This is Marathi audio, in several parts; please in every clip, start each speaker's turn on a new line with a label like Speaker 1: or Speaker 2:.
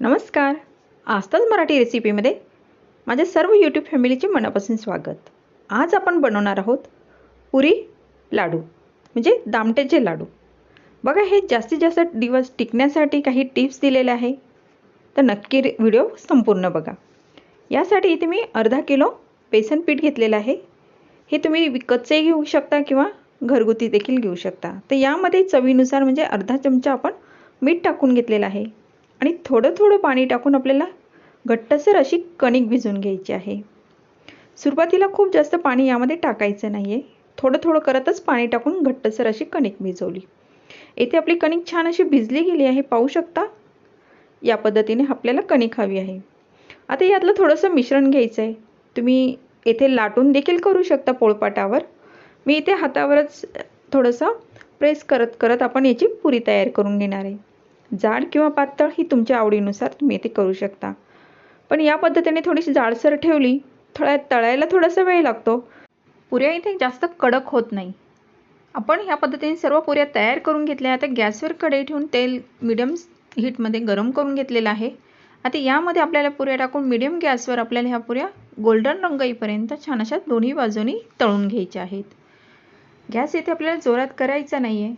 Speaker 1: नमस्कार. आस्ताच मराठी रेसिपीमध्ये माझ्या सर्व यूट्यूब फॅमिलीचे मनापासून स्वागत. आज आपण बनवणार आहोत पुरी लाडू म्हणजे दामट्याचे लाडू. बघा हे जास्तीत जास्त दिवस टिकण्यासाठी काही टिप्स दिलेले आहे. तर नक्की व्हिडिओ संपूर्ण बघा. यासाठी इथे मी अर्धा किलो बेसन पीठ घेतलेलं आहे. हे तुम्ही विकतचंही घेऊ शकता किंवा घरगुती देखील घेऊ शकता. तर यामध्ये चवीनुसार म्हणजे अर्धा चमचा आपण मीठ टाकून घेतलेलं आहे. आणि थोडं थोडं पाणी टाकून आपल्याला घट्टसर अशी कणिक भिजून घ्यायची आहे. सुरुवातीला खूप जास्त पाणी यामध्ये टाकायचं नाही आहे थोडं थोडं करतच पाणी टाकून घट्टसर अशी कणिक भिजवली. येथे आपली कणिक छान अशी भिजली गेली आहे पाहू शकता? या पद्धतीने आपल्याला कणिक हवी आहे. आता यातलं थोडंसं मिश्रण घ्यायचं आहे तुम्ही येथे लाटून देखील करू शकता पोळपाटावर. मी इथे हातावरच थोडंसं प्रेस करत करत आपण याची पुरी तयार करून घेणार आहे. जाड किंवा पातळ ही तुमच्या आवडीनुसार तुम्ही इथे करू शकता. पण या पद्धतीने थोडीशी जाडसर ठेवली थोड्या तळायला थोडासा वेळ लागतो. पुऱ्या इथे जास्त कडक होत नाही. आपण ह्या पद्धतीने सर्व पुऱ्या तयार करून घेतल्या. आता गॅसवर कढई ठेवून तेल मिडियम हीटमध्ये गरम करून घेतलेलं आहे. आता यामध्ये आपल्याला पुऱ्या टाकून मिडियम गॅसवर आपल्याला ह्या पुऱ्या गोल्डन रंग येईपर्यंत छान अशा दोन्ही बाजूनी तळून घ्यायच्या आहेत. गॅस इथे आपल्याला जोरात करायचा नाही आहे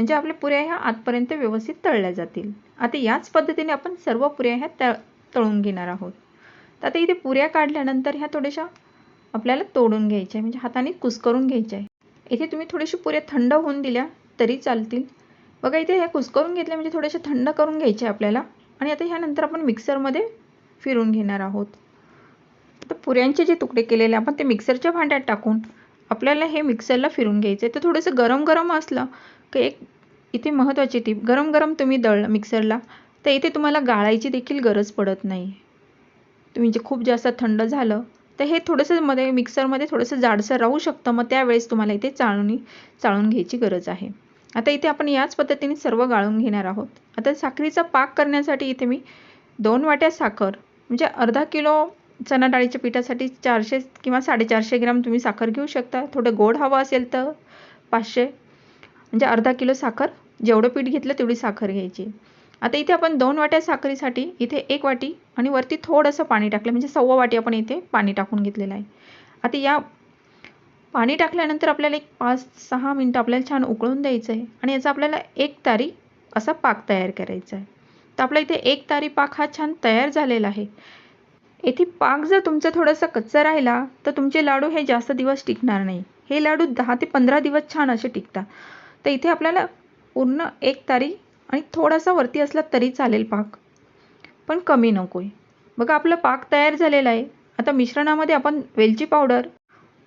Speaker 1: म्हणजे आपल्या पुऱ्या ह्या आतपर्यंत व्यवस्थित तळल्या जातील. आता याच पद्धतीने आपण सर्व पुऱ्या ह्या तळ तळून घेणार आहोत. तर आता इथे पुऱ्या काढल्यानंतर ह्या थोड्याशा आपल्याला तोडून घ्यायच्या आहे म्हणजे हाताने कुसकरून घ्यायच्या. आहे इथे तुम्ही थोडीशी पुऱ्या थंड होऊन दिल्या तरी चालतील. बघा इथे ह्या कुसकरून घेतल्या म्हणजे थोड्याशा थंड करून घ्यायच्या आपल्याला. आणि आता ह्यानंतर आपण मिक्सरमध्ये फिरून घेणार आहोत. तर पुऱ्यांचे जे तुकडे केलेले आपण ते मिक्सरच्या भांड्यात टाकून आपल्याला हे मिक्सरला फिरून घ्यायचं आहे तर थोडंसं गरम गरम असलं की एक इथे महत्त्वाची टीप गरम गरम तुम्ही दळलं मिक्सरला तर इथे तुम्हाला गाळायची देखील गरज पडत नाही. तुम्ही जे खूप जास्त थंड झालं तर हे थोडंसं मध्ये मिक्सरमध्ये थोडंसं जाडसर राहू शकतं. मग त्यावेळेस तुम्हाला इथे चाळणी चाळून घ्यायची गरज आहे. आता इथे आपण याच पद्धतीने सर्व गाळून घेणार आहोत. आता साखरेचा पाक करण्यासाठी इथे मी दोन वाट्या साखर म्हणजे अर्धा किलो चणा डाळीच्या पिठासाठी चारशे किंवा साडेचारशे ग्राम तुम्ही साखर घेऊ शकता. थोडं गोड हवं असेल तर पाचशे म्हणजे अर्धा किलो साखर जेवढं पीठ घेतलं तेवढी साखर घ्यायची. आता इथे आपण दोन वाट्या साखरेसाठी इथे एक वाटी आणि वरती थोडंसं पाणी टाकलं म्हणजे सव्वा वाटी आपण इथे पाणी टाकून घेतलेलं आहे. आता या पाणी टाकल्यानंतर आपल्याला एक पाच सहा मिनटं आपल्याला छान उकळून द्यायचं आहे आणि याचा आपल्याला एक तारी असा पाक तयार करायचा आहे. तर आपला इथे एक तारी पाक हा छान तयार झालेला आहे. येथे पाक जर तुमचा थोडासा कच्चा राहिला तर तुमचे लाडू हे जास्त दिवस टिकणार नाही. हे लाडू दहा ते पंधरा दिवस छान असे टिकतात. तर इथे आपल्याला पूर्ण एक तारी आणि थोडासा वरती असला तरी चालेल पाक. पण कमी नको आहे बघा आपला पाक तयार झालेला आहे. आता मिश्रणामध्ये आपण वेलची पावडर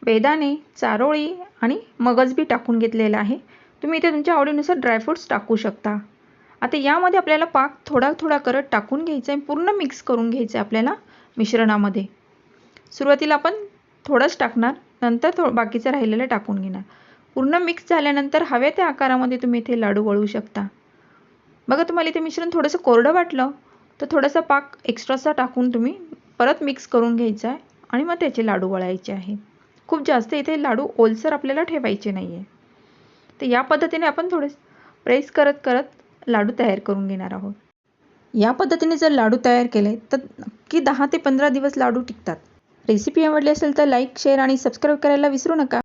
Speaker 1: बेदाणे चारोळी आणि मगज बी टाकून घेतलेला आहे. तुम्ही इथे तुमच्या आवडीनुसार ड्रायफ्रूट्स टाकू शकता. आता यामध्ये आपल्याला पाक थोडा थोडा करत टाकून घ्यायचा आहे. पूर्ण मिक्स करून घ्यायचं आहे आपल्याला मिश्रणामध्ये. सुरुवातीला आपण थोडंच टाकणार. नंतर थो बाकीचं राहिलेलं टाकून घेणार. पूर्ण मिक्स झाल्यानंतर हव्या त्या आकारामध्ये तुम्ही इथे लाडू वळवू शकता. बघा तुम्हाला इथे मिश्रण थोडंसं कोरडं वाटलं तर थोडासा पाक एक्स्ट्राचा टाकून तुम्ही परत मिक्स करून घ्यायचा आहे आणि मग त्याचे लाडू वळायचे आहे. खूप जास्त इथे लाडू ओलसर आपल्याला ठेवायचे नाही आहे तर या पद्धतीने आपण थोडे प्रेस करत करत लाडू तयार करून घेणार आहोत. या पद्धतीने जर लाडू तयार केले तर नक्की दहा ते पंधरा दिवस लाडू टिकतात. रेसिपी आवडली असेल तर लाईक शेअर आणि सबस्क्राईब करायला विसरू नका.